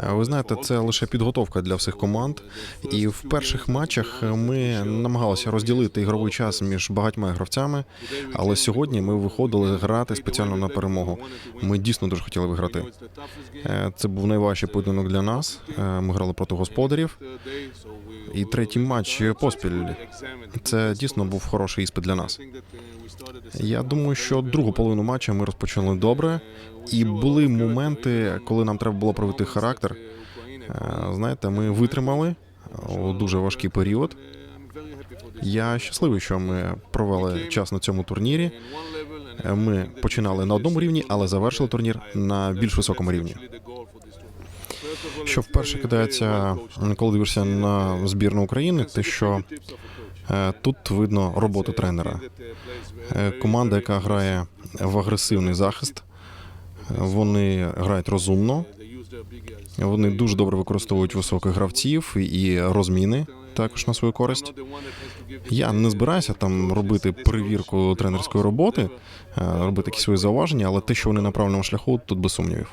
Е, Ви знаєте, це лише підготовка для всіх команд. І в перших матчах ми намагалися розділити ігровий час між багатьма гравцями. Але сьогодні ми виходили грати спеціально на перемогу. Ми дійсно дуже хотіли виграти. Е, Це був найважчий поєдинок для нас. Е, Ми грали проти господарів. І третій матч поспіль. Це дійсно був хороший іспит для нас. Я думаю, що другу половину матча ми розпочали добре, і були моменти, коли нам треба було проявити характер. Е, Знаєте, ми витримали у дуже важкий період. Я щасливий, що ми провели час на цьому турнірі. Е, Ми починали на одному рівні, але завершили турнір на більш високому рівні. Що вперше кидається, коли дивишся на збірну України, те, що е, тут видно роботу тренера. Е, Команда, яка грає в агресивний захист, е, вони грають розумно, вони дуже добре використовують високих гравців і розміни також на свою користь. Я не збираюся там робити перевірку тренерської роботи, е, робити якісь свої зауваження, але те, що вони на правильному шляху, тут без сумнівів.